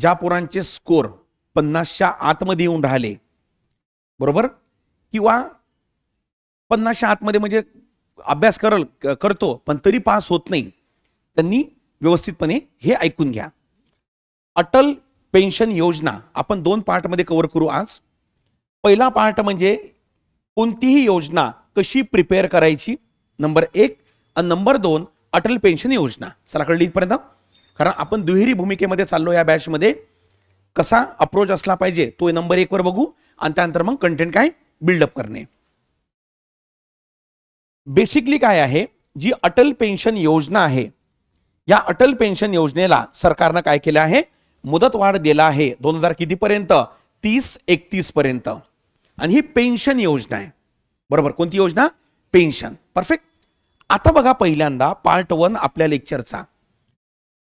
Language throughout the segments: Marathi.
ज्या पोरांचे स्कोर पन्नासच्या आतमध्ये येऊन राहिले बरोबर? किंवा पन्नासच्या आतमध्ये म्हणजे अभ्यास करल करतो पण तरी पास होत नाही त्यांनी व्यवस्थितपणे हे ऐकून घ्या. अटल पेन्शन योजना आपण दोन पार्टमध्ये कव्हर करू आज. पहिला पार्ट म्हणजे कोणतीही योजना कशी प्रिपेअर करायची नंबर एक. आणि नंबर दोन अटल पेन्शन योजना. चला कळली इथपर्यंत कारण आपण दुहेरी भूमिकेमध्ये चाललो या बॅचमध्ये कसा अप्रोच असला पाहिजे तो नंबर एकवर बघू आणि त्यानंतर मग कंटेंट काय बिल्डअप करणे. बेसिकली काय आहे जी अटल पेन्शन योजना आहे या अटल पेन्शन योजनेला सरकारनं काय केलं आहे? मुदत वाढ दिला आहे दोन हजार कितीपर्यंत? तीस एकतीस पर्यंत. आणि ही पेन्शन योजना आहे. बरोबर कोणती योजना? पेन्शन. परफेक्ट आता बघा पहिल्यांदा पार्ट वन आपल्या लेक्चरचा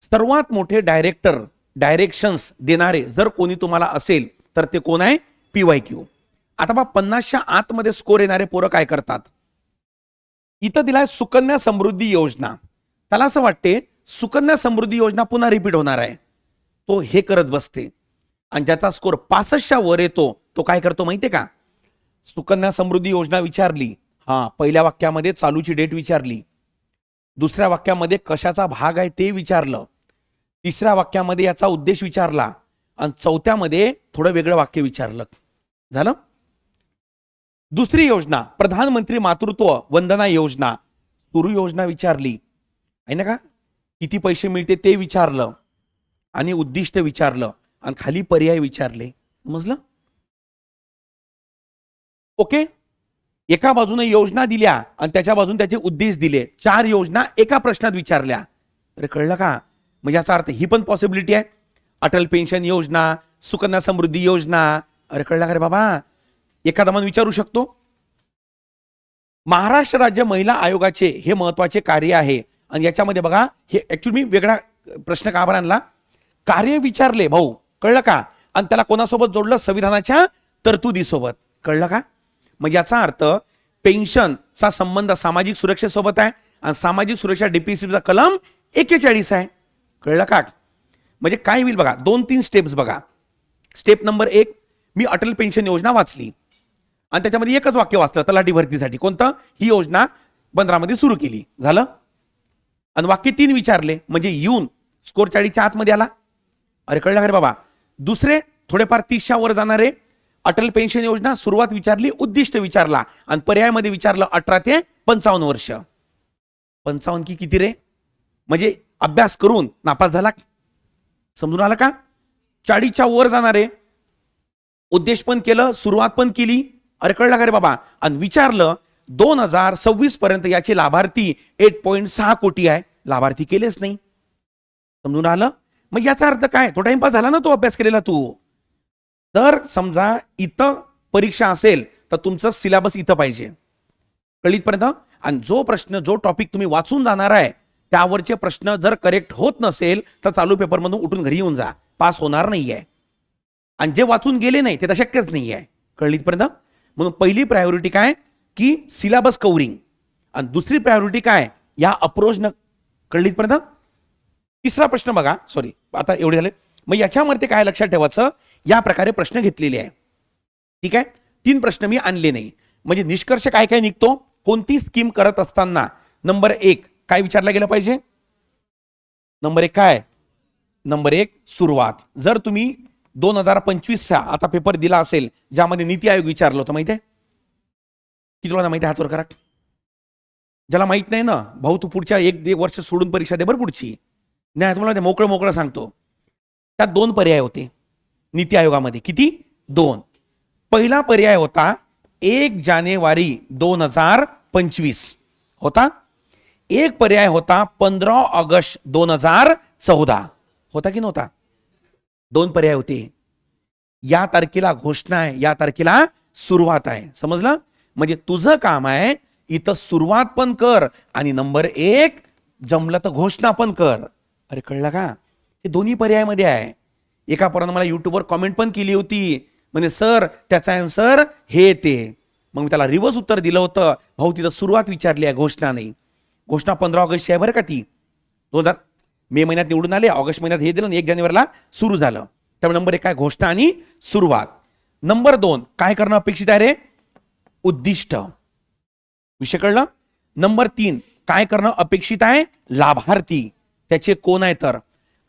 सर्वात मोठे डायरेक्टर डायरेक्शन्स देणारे जर कोणी तुम्हाला असेल तर ते कोण आहे? P Y Q. आता बा पन्नासच्या आतमध्ये स्कोर येणारे पोरं काय करतात? इथं दिलाय सुकन्या समृद्धी योजना. त्याला असं वाटते सुकन्या समृद्धी योजना पुन्हा रिपीट होणार आहे. तो हे करत बसते. आणि ज्याचा स्कोर पासष्टच्या वर येतो तो काय करतो माहितीये का? सुकन्या समृद्धी योजना विचारली. हा पहिल्या वाक्यामध्ये चालूची डेट विचारली. दुसऱ्या वाक्यामध्ये कशाचा भाग आहे ते विचारलं. तिसऱ्या वाक्यामध्ये याचा उद्देश विचारला. आणि चौथ्यामध्ये थोडं वेगळं वाक्य विचारलं. झालं? दुसरी योजना प्रधानमंत्री मातृत्व वंदना योजना. सुरू योजना विचारली. आहे ना का? किती पैसे मिळते ते विचारलं. आणि उद्दिष्ट विचारलं. आणि खाली पर्याय विचारले. समजलं? ओके? एका बाजूने योजना दिल्या आणि त्याच्या बाजून त्याचे उद्देश दिले. चार योजना एका प्रश्नात विचारल्या. अरे कळलं का? म्हणजे याचा अर्थ ही पण पॉसिबिलिटी आहे. अटल पेन्शन योजना सुकन्या समृद्धी योजना. अरे कळलं का रे बाबा? एखादा मन विचारू शकतो. महाराष्ट्र राज्य महिला आयोगाचे हे महत्त्वाचे कार्य आहे. आणि याच्यामध्ये बघा हे ऍक्च्युली मी वेगळा प्रश्न का बरं आणला? कार्य विचारले भाऊ. कळलं का? आणि त्याला कोणासोबत जोडलं? संविधानाच्या तरतुदीसोबत. कळलं का? म्हणजे याचा अर्थ पेन्शनचा संबंध सामाजिक सुरक्षेसोबत आहे आणि सामाजिक सुरक्षा डीपीसीचा कलम एकेचाळीस आहे. कळलं का? म्हणजे काय होईल बघा दोन तीन स्टेप्स बघा. स्टेप नंबर एक मी अटल पेन्शन योजना वाचली. आणि त्याच्यामध्ये एकच वाक्य वाचलं तलाठी भरतीसाठी. कोणतं? ही योजना बंदरामध्ये सुरू केली. झालं? आणि वाक्य तीन विचारले म्हणजे येऊन स्कोर चाळीसच्या आतमध्ये आला. अरे कळलं का रे बाबा? दुसरे थोडेफार तीसच्या वर जाणारे अटल पेन्शन योजना सुरुवात विचारली उद्दिष्ट विचारला आणि पर्यायामध्ये विचारलं अठरा ते पंचावन्न वर्ष. पंचावन्न की किती रे? म्हणजे अभ्यास करून नापास झाला? समजून आलं का? चाळीसच्या वर जाणारे उद्देश पण केलं सुरुवात पण केली. अरे कळलं का रे बाबा? आणि विचारलं दोन हजार सव्वीस पर्यंत याचे लाभार्थी एट पॉईंट सहा कोटी आहे. लाभार्थी केलेच नाही. समजून आलं? मग याचा अर्थ काय? तो टाइमपास झाला ना तो अभ्यास केलेला तू? तर समजा इथं परीक्षा असेल तर तुमचं सिलेबस इथं पाहिजे. कळीतपर्यंत? आणि जो प्रश्न जो टॉपिक तुम्ही वाचून जाणार आहे त्यावरचे प्रश्न जर करेक्ट होत नसेल तर चालू पेपरमधून उठून घरी येऊन जा. पास होणार नाहीये. आणि जे वाचून गेले नाही ते तर शक्यच नाही आहे कळलीतपर्यंत म्हणून पहिली प्रायोरिटी काय? की सिलेबस कवरिंग आणि दुसरी प्रायोरिटी काय? या अप्रोचनं कळलीतपर्यंत तिसरा प्रश्न बघा. सॉरी आता एवढे झाले. मग याच्यामध्ये काय लक्षात ठेवायचं? या प्रकारे प्रश्न घेतलेले आहे. ठीक आहे? तीन प्रश्न मी आणले नाही. म्हणजे निष्कर्ष काय काय निघतो? कोणती स्कीम करत असताना? नंबर एक काय विचारला गेलं पाहिजे? नंबर एक काय? नंबर एक सुरुवात. जर तुम्ही दोन हजार पंचवीसचा आता पेपर दिला असेल ज्यामध्ये नीती आयोग विचारलं होतं माहिती आहे? किती लोकांना माहिती आहे हातवर करा ज्याला माहीत नाही ना भाऊ तू पुढच्या एक दे वर्ष सोडून परीक्षा दे बरं पुढची. नाही तुम्हाला ते मोकळं मोकळं सांगतो. त्यात दोन पर्याय होते. नीती आयोगामध्ये. किती? दोन. पहिला पर्याय होता एक जानेवारी दोन हजार पंचवीस. होता? एक पर्याय होता पंधरा ऑगस्ट दोन हजार चौदा. होता की नव्हता? दोन पर्याय होते. या तारखेला घोषणा आहे या तारखेला सुरुवात आहे. समजलं? म्हणजे तुझं काम आहे इथं सुरुवात पण कर आणि नंबर एक जमलं तर घोषणा पण कर. अरे कळलं का? हे दोन्ही पर्यायामध्ये आहे. एका पोरानं मला युट्यूबवर कॉमेंट पण केली होती. म्हणजे सर त्याचा आन्सर हे ते. मग मी त्याला रिव्हर्स उत्तर दिलं होतं. भाऊ तिथं सुरुवात विचारली आहे घोषणा नाही घोषणा पंधरा ऑगस्टची आहे बरं का ती. दोन हजार मे महिन्यात निवडून आले ऑगस्ट महिन्यात हे दिलं आणि एक जानेवारीला सुरू झालं. त्यामुळे नंबर एक काय? घोषणा आणि सुरुवात. नंबर दोन काय करणं अपेक्षित आहे रे? उद्दिष्ट. विषय कळलं? नंबर तीन काय करणं अपेक्षित आहे? लाभार्थी. त्याचे कोण आहे तर?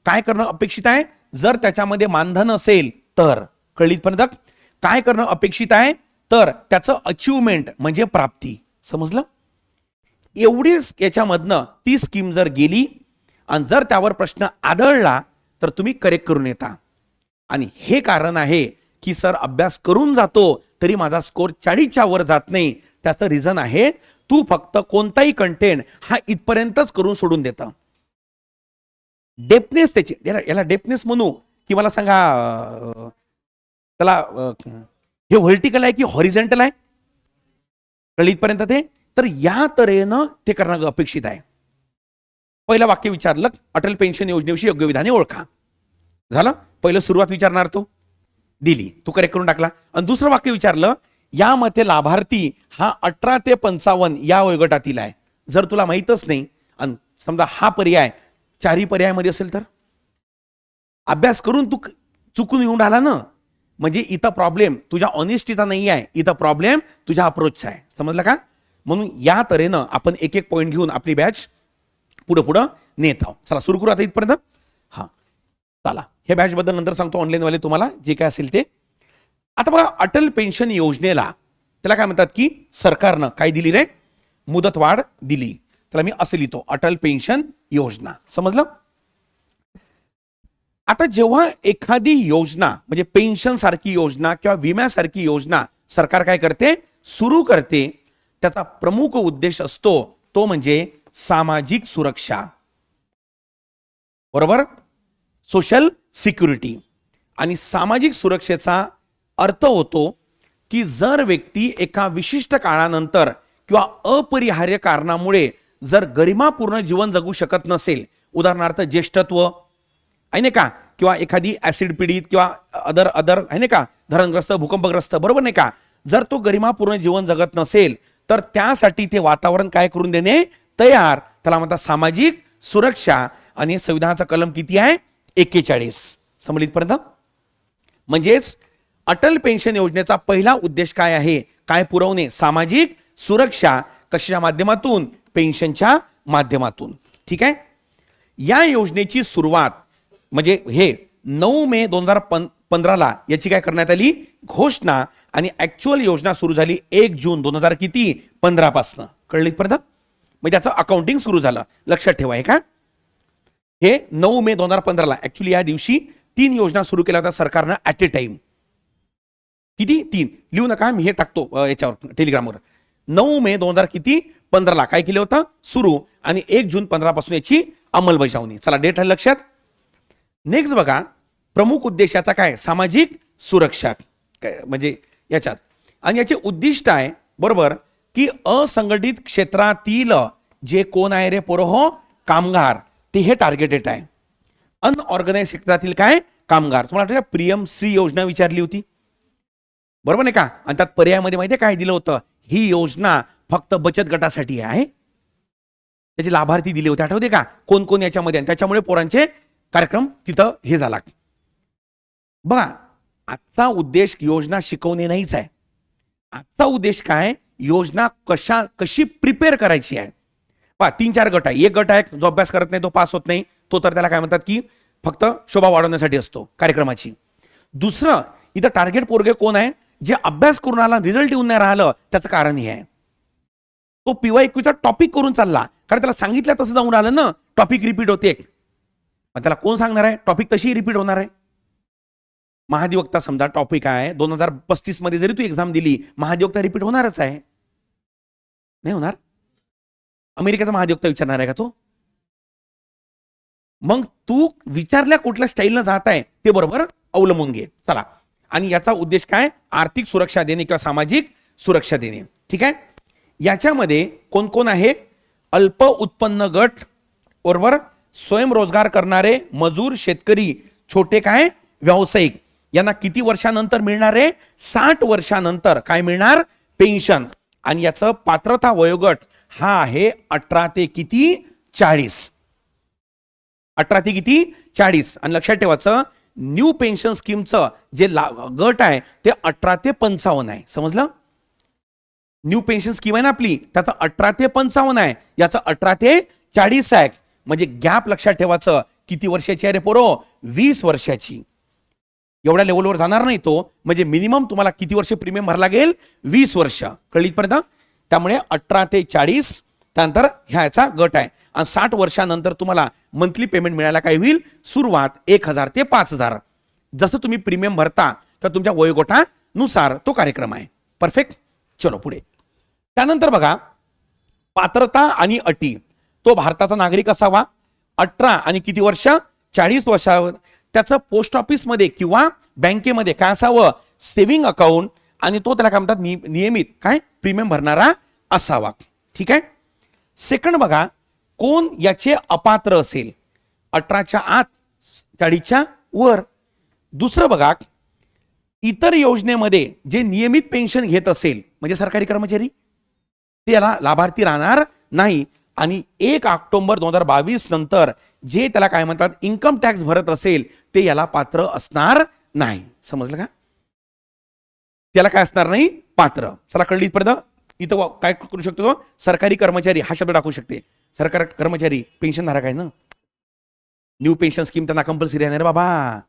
काय करणं अपेक्षित आहे? जर त्याच्यामध्ये मानधन असेल तर कळलीपर्यंत काय करणं अपेक्षित आहे? तर त्याचं अचिव्हमेंट म्हणजे प्राप्ती. समजलं? एवढीच याच्यामधनं ती स्कीम जर गेली आणि जर त्यावर प्रश्न आदळला तर तुम्ही करेक्ट करून येता. आणि हे कारण आहे की सर अभ्यास करून जातो तरी माझा स्कोर चाळीसच्या वर जात नाही. त्याचं रिझन आहे तू फक्त कोणताही कंटेंट हा इथपर्यंतच करून सोडून देतं. डेपनेस त्याची. याला डेपनेस म्हणू की मला सांगा त्याला हे व्हर्टिकल आहे की हॉरिझेंटल आहे? कळलं ते? तर या तऱ्हेनं ते करणं अपेक्षित आहे. पहिलं वाक्य विचारलं अटल पेन्शन योजनेविषयी योग्य विधाने ओळखा. झालं? पहिलं सुरुवात विचारणार तो. दिली. तू करेक्ट करून टाकला. आणि दुसरं वाक्य विचारलं यामध्ये लाभार्थी हा अठरा ते पंचावन्न या वयोगटातील आहे. जर तुला माहीतच नाही आणि समजा हा पर्याय चारही पर्यायामध्ये असेल तर? अभ्यास करून तू चुकून येऊन राहिला ना म्हणजे इथं प्रॉब्लेम तुझ्या ऑनेस्टीचा नाही आहे इथं प्रॉब्लेम तुझ्या अप्रोचचा आहे. समजलं का? म्हणून या तऱ्हेनं आपण एक एक पॉईंट घेऊन आपली बॅच पुढं पुढं नेत आहोत. चला सुरू करू आता इथपर्यंत. हां. चला हे बॅचबद्दल नंतर सांगतो ऑनलाईनवाले तुम्हाला जे काय असेल ते. आता बघा अटल पेन्शन योजनेला त्याला काय म्हणतात की सरकारनं काय दिली रे? मुदतवाढ दिली. त्याला मी असं लिहितो अटल पेन्शन योजना. समजलं? आता जेव्हा एखादी योजना म्हणजे पेन्शन सारखी योजना किंवा विम्यासारखी योजना सरकार काय करते? सुरू करते. त्याचा प्रमुख उद्देश असतो तो म्हणजे सामाजिक सुरक्षा. बरोबर? Social security. आणि सामाजिक सुरक्षेचा अर्थ होतो की जर व्यक्ती एका विशिष्ट काळानंतर किंवा अपरिहार्य कारणामुळे जर गरिमापूर्ण जीवन जगू शकत नसेल उदाहरणार्थ ज्येष्ठत्व आहे नाही का? किंवा एखादी ऍसिड पीडित किंवा अदर अदर आहे नाही का? धरणग्रस्त भूकंपग्रस्त बरोबर नाही का? जर तो गरिमापूर्ण जीवन जगत नसेल तर त्यासाठी ते वातावरण काय करून देणे? तयार. त्याला म्हणतात सामाजिक सुरक्षा. आणि संविधानाचा कलम किती आहे? एक्केचाळीस. समजलं म्हणजेच अटल पेन्शन योजनेचा पहिला उद्देश काय आहे? काय पुरवणे? सामाजिक सुरक्षा. कशाच्या माध्यमातून? पेन्शनच्या माध्यमातून. ठीक आहे? या योजनेची सुरुवात म्हणजे हे नऊ मे दोन हजार पंधराला याची काय करण्यात आली? घोषणा आणि ऍक्च्युअल योजना सुरू झाली एक जून दोन हजार किती? पंधरापासनं. कळली पर्यंत इथपर्यंत म्हणजे त्याचं अकाउंटिंग सुरू झालं. लक्षात ठेवा हे का? हे नऊ मे दोन हजार पंधराला ऍक्च्युली या दिवशी तीन योजना सुरू केल्या होत्या सरकारनं ॲट ए टाइम किती? तीन. लिहू नका मी हे टाकतो याच्यावर टेलिग्रामवर. नऊ मे दोन हजार किती? पंधराला. काय केलं होतं? सुरू. आणि एक जून पंधरा पासून याची अंमलबजावणी. चला डेट आहे लक्षात? नेक्स्ट बघा प्रमुख उद्देशाचा काय? सामाजिक सुरक्षा. काय? म्हणजे याच्यात. आणि याचे उद्दिष्ट आहे बरोबर की असंघटित क्षेत्रातील जे कोण आहे रे पोरहो कामगार. ते हे टार्गेटेड आहे. अनऑर्गनाइज क्षेत्रातील काय? कामगार. तुम्हाला आठवतं प्रियम श्री योजना विचारली होती. बरोबर नाही का? आणि त्यात पर्यायामध्ये माहिती आहे काय दिलं होतं? ही योजना फक्त बचत गटासाठी आहे. त्याचे लाभार्थी दिले होते. आठवते का? कोण कोण याच्यामध्ये त्याच्यामुळे पोरांचे कार्यक्रम तिथं हे झाला. बघा आजचा उद्देश योजना शिकवणे नाहीच आहे. आजचा उद्देश काय? योजना कशा कशी प्रिपेअर करायची आहे? पहा तीन चार गट आहे. एक गट आहे जो अभ्यास करत नाही तो पास होत नाही. तो तर त्याला काय म्हणतात की फक्त शोभा वाढवण्यासाठी असतो कार्यक्रमाची. दुसरं इथं टार्गेट पोरगे कोण आहे? जे अभ्यास करून आला रिझल्ट येऊन नाही राहिलं त्याचं कारण हे आहे. तो पीवाय क्यूचा टॉपिक करून चालला. कारण त्याला सांगितलं तसं जाऊन आलं ना टॉपिक रिपीट होते. त्याला कोण सांगणार आहे? टॉपिक तशी रिपीट होणार आहे. महाधिवक्ता समजा टॉपिक आहे दोन हजार पस्तीसमध्ये जरी तू एक्झाम दिली महाधिवक्ता रिपीट होणारच आहे. नाही होणार? अमेरिकेचा महाधिवक्ता विचारणार आहे का तो? मग तू विचारल्या कुठल्या स्टाईलनं जात आहे ते बरोबर अवलंबून घे. चला. आणि याचा उद्देश काय? आर्थिक सुरक्षा देणे किंवा सामाजिक सुरक्षा देणे. ठीक आहे? याच्यामध्ये कोण कोण आहे? अल्प उत्पन्न गट बरोबर? स्वयंरोजगार करणारे मजूर शेतकरी छोटे काय? व्यावसायिक. यांना किती वर्षानंतर मिळणार आहे? साठ वर्षानंतर काय मिळणार? पेन्शन. आणि याचं पात्रता वयोगट हा आहे अठरा ते किती? चाळीस. अठरा ते किती? चाळीस. आणि लक्षात ठेवायचं न्यू पेन्शन स्कीमचं जे ला गट आहे ते अठरा ते पंचावन्न आहे. समजलं? न्यू पेन्शन स्कीम आहे ना आपली त्याचं अठरा ते पंचावन्न आहे. याचं अठरा ते चाळीस आहे. म्हणजे गॅप लक्षात ठेवायचं किती वर्षाची आहे रे पोरो? वीस वर्षाची. एवढ्या लेवलवर जाणार नाही तो. म्हणजे मिनिमम तुम्हाला किती वर्ष प्रीमियम भरायला लागेल? वीस वर्ष. कळलीपर्यंत त्यामुळे अठरा ते चाळीस त्यानंतर ह्याचा गट आहे. आणि साठ वर्षानंतर तुम्हाला मंथली पेमेंट मिळायला काय होईल? सुरुवात एक हजार ते पाच हजार. जसं तुम्ही प्रीमियम भरता तर तुमच्या वयोगटानुसार तो कार्यक्रम आहे. परफेक्ट चलो पुढे. त्यानंतर बघा पात्रता आणि अटी. तो भारताचा नागरिक असावा. अठरा आणि किती वर्ष? चाळीस वर्षावर त्याचं पोस्ट ऑफिसमध्ये किंवा बँकेमध्ये काय असावं? सेव्हिंग अकाउंट आणि तो त्याला काय म्हणतात? नियमित काय? प्रीमियम भरणारा असावा. ठीक आहे? सेकंड बघा कोण याचे अपात्र असेल? अठराच्या आत चाळीसच्या वर. दुसरं बघा इतर योजनेमध्ये जे नियमित पेन्शन घेत असेल म्हणजे सरकारी कर्मचारी ते याला लाभार्थी राहणार नाही. आणि एक ऑक्टोबर दोन हजार बावीस नंतर जे त्याला काय म्हणतात इन्कम टॅक्स भरत असेल ते याला पात्र असणार नाही. समजलं का? त्याला काय असणार नाही? पात्र. चला कळली इथपर्यंत? इथं काय करू शकतो तो? सरकारी कर्मचारी हा शब्द टाकू शकते. सरकार कर्मचारी पेन्शन धारक आहे ना? न्यू पेन्शन स्कीम त्यांना कंपल्सरी आहे ना रे बाबा.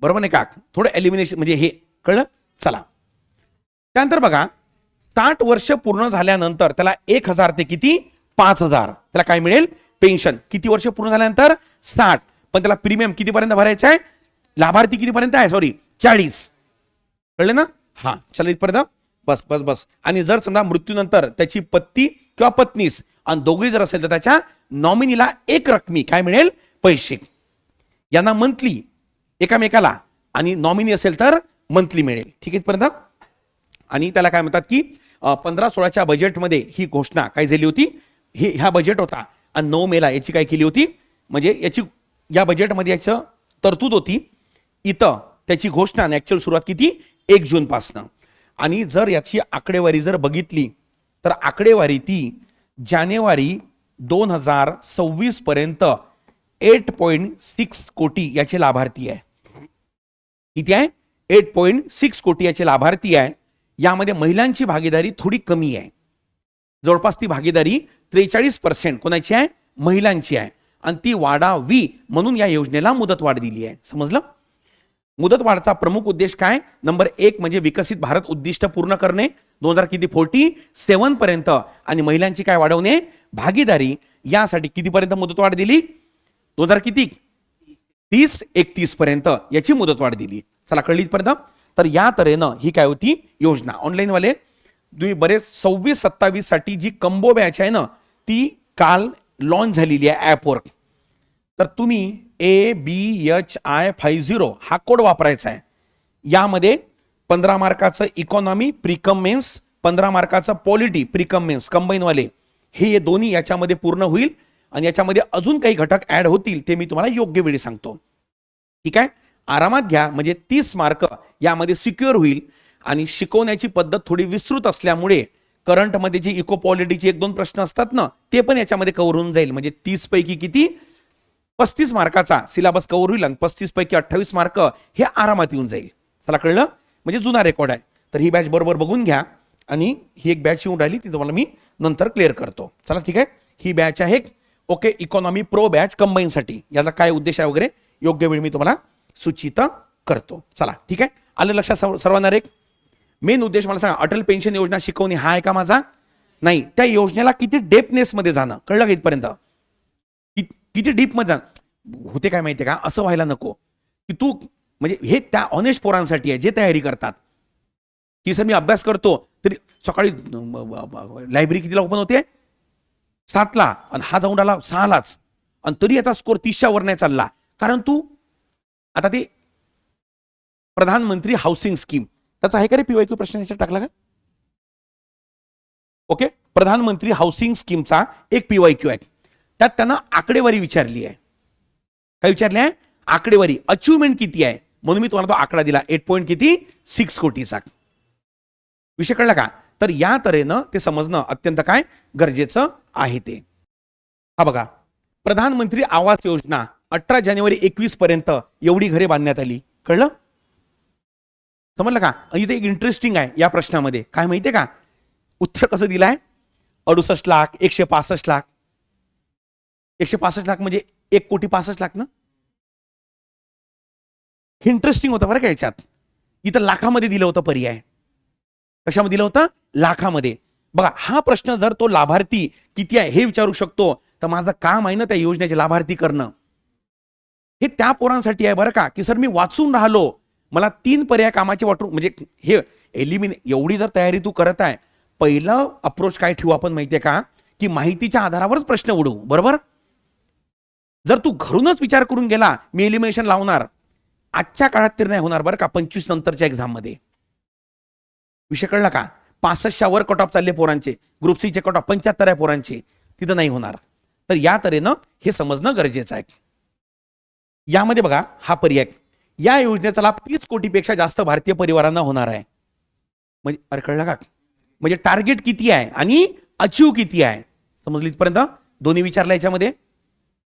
बरोबर नाही का? थोडं एलिमिनेशन म्हणजे हे कळलं? चला. त्यानंतर बघा साठ वर्ष पूर्ण झाल्यानंतर त्याला एक हजार ते किती? पाच हजार. त्याला काय मिळेल? पेन्शन किती वर्ष पूर्ण झाल्यानंतर? साठ. पण त्याला प्रीमियम कितीपर्यंत भरायचं आहे? लाभार्थी कितीपर्यंत आहे? सॉरी चाळीस. कळले ना? हा. चला इथपर्यंत. बस बस बस. आणि जर समजा मृत्यूनंतर त्याची पत्नी किंवा पत्नीस आणि दोघे जर असेल तर त्याच्या नॉमिनीला एक रकमी. काय मिळेल? पैसे. यांना मंथली एकामेकाला आणि नॉमिनी असेल तर मंथली मिळेल. ठीक आहे पर्यंत आणि त्याला काय म्हणतात की पंधरा सोळाच्या बजेटमध्ये ही घोषणा काय झाली होती? हे ह्या बजेट होता. आणि नऊ मेला याची काय केली होती? म्हणजे याची या बजेटमध्ये याचं तरतूद होती. इथं त्याची घोषणा आणि ॲक्च्युअल सुरुवात किती? एक जूनपासनं. आणि जर याची आकडेवारी जर बघितली तर आकडेवारी ती जानेवारी दोन हजार सव्वीस पर्यंत एट पॉईंट सिक्स कोटी याचे लाभार्थी आहे. किती आहे? एट पॉईंट सिक्स कोटी याचे लाभार्थी आहे. यामध्ये महिलांची भागीदारी थोडी कमी आहे. जवळपास ती भागीदारी त्रेचाळीस पर्सेंट कोणाची आहे? महिलांची आहे. आणि ती वाढावी म्हणून या योजनेला मुदतवाढ दिली आहे. समजलं? मुदतवाढचा प्रमुख उद्देश काय? नंबर एक म्हणजे विकसित भारत उद्दिष्ट पूर्ण करणे. दोन हजार किती? फोर्टी सेवन पर्यंत. आणि महिलांची काय वाढवणे? भागीदारी. यासाठी कितीपर्यंत मुदतवाढ दिली? दोन हजार किती? तीस एकतीस पर्यंत याची मुदतवाढ दिली. चला कळली पर्यंत तर या तऱ्हेनं ही काय होती? योजना. ऑनलाईनवाले तुम्ही बरेच सव्वीस सत्तावीससाठी जी कंबो बॅच आहे ना ती काल लॉन्च झालेली आहे ॲपवर तर तुम्ही A B H I five zero हा कोड वापरायचा आहे. यामध्ये पंधरा मार्काचं इकॉनॉमी प्रिकम मेन्स पंधरा मार्काचं पॉलिटी प्रिकम मेन्स कंबाईनवाले हे दोन्ही याच्यामध्ये पूर्ण होईल आणि याच्यामध्ये अजून काही घटक ॲड होतील ते मी तुम्हाला योग्य वेळी सांगतो. ठीक आहे? आरामात घ्या. म्हणजे तीस मार्क यामध्ये सिक्युअर होईल आणि शिकवण्याची पद्धत थोडी विस्तृत असल्यामुळे करंटमध्ये जे इको पॉलिटीचे एक दोन प्रश्न असतात ना ते पण याच्यामध्ये कव्हर होऊन जाईल. म्हणजे तीस पैकी किती? पस्तीस मार्काचा सिलेबस कव्हर होईल आणि पस्तीस पैकी अठ्ठावीस मार्क हे आरामात येऊन जाईल. चला कळलं? म्हणजे जुना रेकॉर्ड आहे. तर ही बॅच बरोबर बघून घ्या आणि ही एक बॅच येऊन राहिली ती तुम्हाला मी नंतर क्लिअर करतो. चला ठीक आहे? ही बॅच आहे ओके इकॉनॉमी प्रो बॅच कंबाईनसाठी याचा काय उद्देश आहे वगैरे? योग्य वेळ मी तुम्हाला सूचित करतो. चला ठीक आहे? आलं लक्षात सर्व- सर्वांना रेक मेन उद्देश मला सांगा अटल पेन्शन योजना शिकवणे हा आहे का माझा? नाही. त्या योजनेला किती डेपनेसमध्ये जाणं? कळलं का इथपर्यंत? किती डीपमध्ये जाणं? होते काय माहितीये का? असं व्हायला नको. की तू म्हणजे हे त्या ऑनेस्ट पोरांसाठी आहे जे तयारी करतात. की सर मी अभ्यास करतो तरी सकाळी लायब्ररी कितीला ओपन होते? सातला. आणि हा जाऊन आला सहालाच. आणि तरी याचा स्कोर तीसच्या वर नाही चालला. कारण तू आता ते प्रधानमंत्री हाऊसिंग स्कीम त्याचा आहे का रे पीवायक्यू प्रश्न याच्यात टाकला का? ओके? प्रधानमंत्री हाऊसिंग स्कीमचा एक पीवाय क्यू आहे. त्यात त्यांना आकडेवारी विचारली आहे. काय विचारली आहे? आकडेवारी. अचिव्हमेंट किती आहे? म्हणून मी तुम्हाला तो आकडा दिला. एट पॉईंट किती? सिक्स कोटीचा. विषय कळला का? तर या तऱ्हेनं ते समजणं अत्यंत काय? गरजेचं आहे ते. हा बघा. प्रधानमंत्री आवास योजना अठरा जानेवारी एकवीस पर्यंत एवढी घरे बांधण्यात आली. कळलं? समजलं का? इथे एक इंटरेस्टिंग आहे या प्रश्नामध्ये. काय माहितीये का? उत्तर कसं दिलं आहे अडुसष्ट लाख एकशे पासष्ट लाख. एकशे पासष्ट लाख म्हणजे एक कोटी पासष्ट लाख ना? इंटरेस्टिंग होतं बरं का याच्यात. इथं लाखामध्ये दिलं होतं पर्याय. कशामध्ये दिलं होतं? लाखामध्ये. बघा हा प्रश्न जर तो लाभार्थी किती आहे हे विचारू शकतो तर माझं काम आहे ना त्या योजनेचे लाभार्थी करणं. हे त्या पोरांसाठी आहे बरं का की सर मी वाचून राहिलो मला तीन पर्याय कामाचे वाटून म्हणजे हे एलिमिने एवढी जर तयारी तू करत आहे पहिलं अप्रोच काय ठेवू आपण माहितीये का? की माहितीच्या आधारावरच प्रश्न उडवू बरोबर? जर तू घरूनच विचार करून गेला मी एलिमिनेशन लावणार आजच्या काळात तरी नाही होणार बरं का पंचवीस नंतरच्या एक्झाममध्ये विषय कळला का? पासष्टच्या वर कट ऑफ चालले पोरांचे. ग्रुप सीचे कट ऑफ पंच्याहत्तर आहे पोरांचे. तिथं नाही होणार. तर या तऱ्हेनं हे समजणं गरजेचं आहे. यामध्ये बघा हा पर्याय. या योजनेचा लाभ तीस कोटीपेक्षा जास्त भारतीय परिवारांना होणार आहे. म्हणजे अरे कळलं का? म्हणजे टार्गेट किती आहे आणि अचीव किती आहे? समजली इथपर्यंत? दोन्ही विचारला याच्यामध्ये?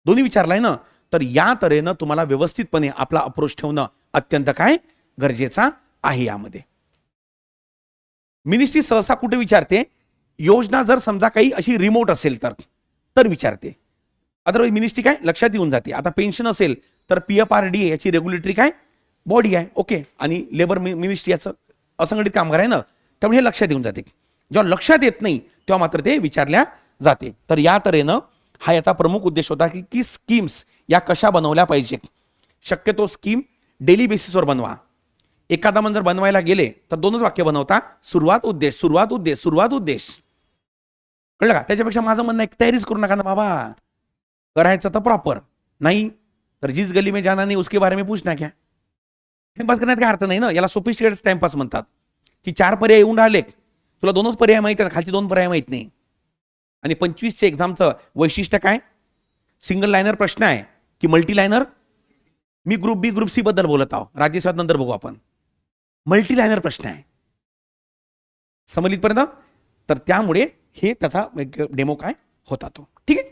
दोन्ही विचारलाय ना? तर या तऱ्हेनं तुम्हाला व्यवस्थितपणे आपला अप्रोच ठेवणं अत्यंत काय गरजेचा आहे यामध्ये. मिनिस्ट्री सहसा कुठे विचारते? योजना जर समजा काही अशी रिमोट असेल तर तर विचारते. अदरवाईज मिनिस्ट्री काय? लक्षात येऊन जाते. आता पेन्शन असेल तर पी एफ आर डी याची रेग्युलेटरी काय? बॉडी आहे. ओके आणि लेबर मिनिस्ट्री याचं असंघटित कामगार आहे ना? त्यामुळे हे लक्षात येऊन जाते. जेव्हा लक्षात येत नाही तेव्हा मात्र ते विचारल्या जाते. तर या तऱ्हेनं हा याचा प्रमुख उद्देश होता की की स्कीम्स या कशा बनवल्या पाहिजे? शक्यतो स्कीम डेली बेसिसवर बनवा. एखादा मन जर बनवायला गेले तर दोनच वाक्य बनवता. सुरुवात उद्देश सुरुवात उद्देश सुरुवात उद्देश. कळलं का? त्याच्यापेक्षा माझं म्हणणं एक तयारीच करू नका ना बाबा. करायचं तर प्रॉपर नाही तर जिस गली में जाना नाही उसके बारे में पूछना क्या? टाइमपास करण्यात काय अर्थ नाही ना? याला सोफिस्टिकेटेड टाइमपास म्हणतात. की चार पर्याय येऊन राहिले तुला दोनच पर्याय माहीत आहेत खालचे दोन पर्याय माहीत नाही. आणि पंचवीसच्या एक्झामचं वैशिष्ट्य काय? सिंगल लायनर प्रश्न आहे. की मल्टीलायनर मी ग्रुप बी ग्रुप सी बद्दल बोलत आहो. राज्यसभेत नंतर बघू आपण. मल्टीलायनर प्रश्न आहे. समजलीतपर्यंत तर त्यामुळे हे त्याचा डेमो काय होता तो. ठीक आहे?